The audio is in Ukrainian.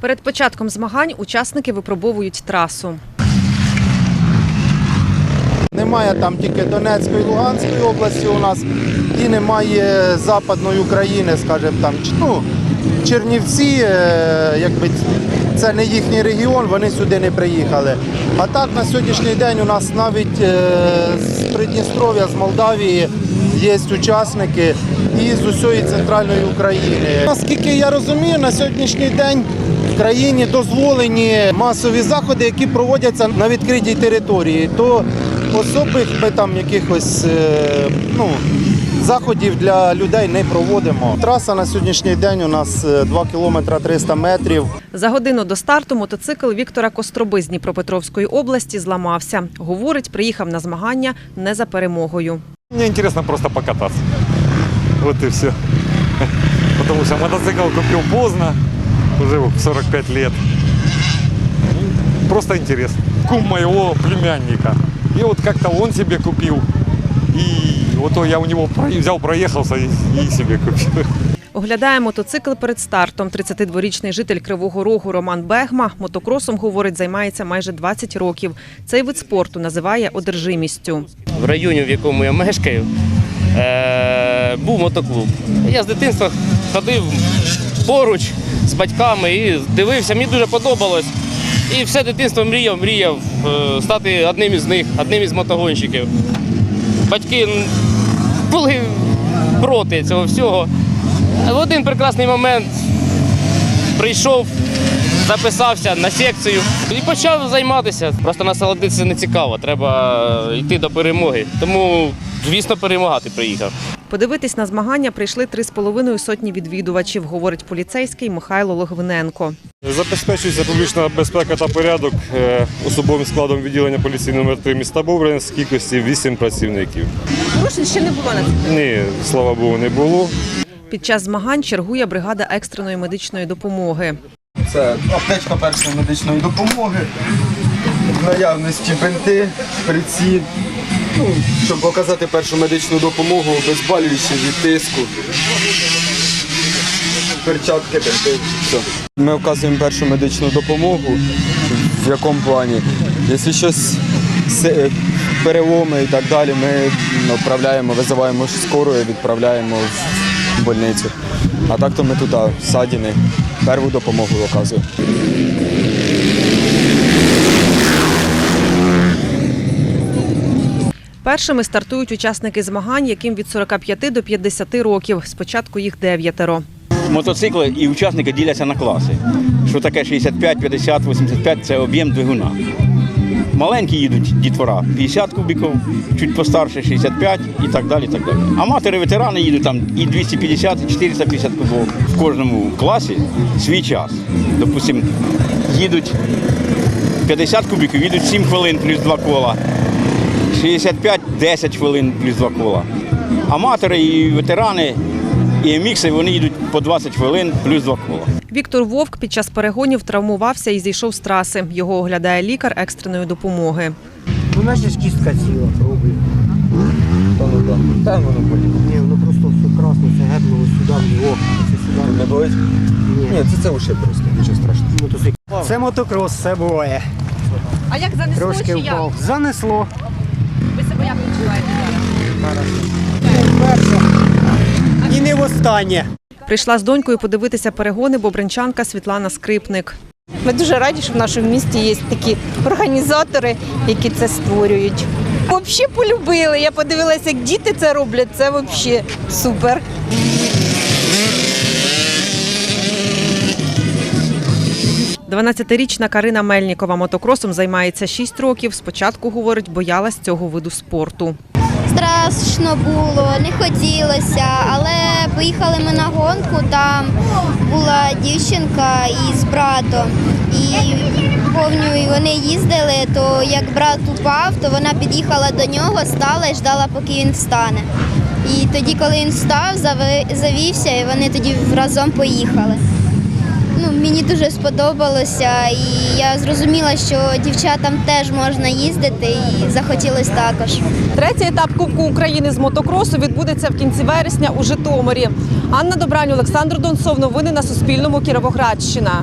Перед початком змагань учасники випробовують трасу. Немає там тільки Донецької, Луганської області у нас і немає Западної України, скажімо там. Ну, Чернівці, е, якби це не їхній регіон, вони сюди не приїхали. А так на сьогоднішній день у нас навіть е, з Придністров'я, з Молдавії є учасники і з усієї центральної України. Наскільки я розумію, на сьогоднішній день країні дозволені масові заходи, які проводяться на відкритій території. То особих ми там якихось е, ну, заходів для людей не проводимо. Траса на сьогоднішній день у нас е, 2 кілометри 300 метрів. За годину до старту мотоцикл Віктора Костроби з Дніпропетровської області зламався. Говорить, приїхав на змагання не за перемогою. Мне интересно просто покататься. Вот и все. Потому что мотоцикл купил поздно, уже в 45 лет. Просто интересно. Кум моего племянника. И вот как-то он себе купил. И вот я у него про- взял, проехался и, и себе купил. Оглядає мотоцикл перед стартом. 32-річний житель Кривого Рогу Роман Бегма мотокросом, говорить, займається майже 20 років. Цей вид спорту називає одержимістю. в районі, в якому я мешкаю, е, був мотоклуб. Я з дитинства ходив поруч з батьками і дивився, мені дуже подобалось. І все дитинство мріяв, мріяв е, стати одним із них, одним із мотогонщиків. Батьки були проти цього всього. В один прекрасний момент прийшов, записався на секцію і почав займатися. Просто насолодитися не цікаво, треба йти до перемоги. Тому, звісно, перемагати приїхав. Подивитись на змагання прийшли три з половиною сотні відвідувачів, говорить поліцейський Михайло Логвиненко. Забезпечується публічна безпека та порядок е, особовим складом відділення поліції номер 3 міста Бобрин з кількості 8 працівників. Порушень ще не було на Ні, слава Богу, не було. Під час змагань чергує бригада екстреної медичної допомоги. Це аптечка першої медичної допомоги, наявності бинти, шприці, ну, щоб оказати першу медичну допомогу, обезболюючи від тиску. Перчатки, бинти, все. Ми вказуємо першу медичну допомогу. В якому плані? Якщо щось переломи і так далі, ми відправляємо, визиваємо скору і відправляємо в больницю. А так то ми туди, в Садіни, перву допомогу оказуємо. Першими стартують учасники змагань, яким від 45 до 50 років. Спочатку їх дев'ятеро. Мотоцикли і учасники діляться на класи. Що таке 65, 50, 85 це об'єм двигуна. Маленькі їдуть дітвора 50 кубіків, чуть постарше 65 і так далі. Так далі. Аматори, ветерани їдуть там і 250, і 450 кубів. В кожному класі свій час. Допустимо, їдуть 50 кубіків, їдуть 7 хвилин плюс 2 кола. 65 10 хвилин плюс 2 кола. Аматори і ветерани, і мікси вони їдуть по 20 хвилин плюс 2 кола. Віктор Вовк під час перегонів травмувався і зійшов з траси. Його оглядає лікар екстреної допомоги. У нас же ж кістка ціла, пробуй. Та ну. Воно болить. Ні, воно просто все красно, це гепнуло сюди, в його, це сюди. Не болить? Ні, Ні, це, це лише просто, нічого страшного. Це мотокрос, все буває. А як занесло Трошки впав. Занесло. Ви себе як відчуваєте? І не востаннє. Прийшла з донькою подивитися перегони бобринчанка Світлана Скрипник. Ми дуже раді, що в нашому місті є такі організатори, які це створюють. Взагалі полюбили. Я подивилася, як діти це роблять. Це взагалі супер. – 12-річна Карина Мельнікова мотокросом займається 6 років. Спочатку, говорить, боялась цього виду спорту. Страшно було, не хотілося, але поїхали ми на гонку. Там була дівчинка із братом. І повню вони їздили, то як брат упав, то вона під'їхала до нього, стала і ждала, поки він встане. І тоді, коли він встав, завівся, і вони тоді разом поїхали. Ну, мені дуже сподобалося, і я зрозуміла, що дівчатам теж можна їздити, і захотілося також. Третій етап Кубку України з мотокросу відбудеться в кінці вересня у Житомирі. Анна Добрань, Олександр Донцов. Новини на Суспільному. Кіровоградщина.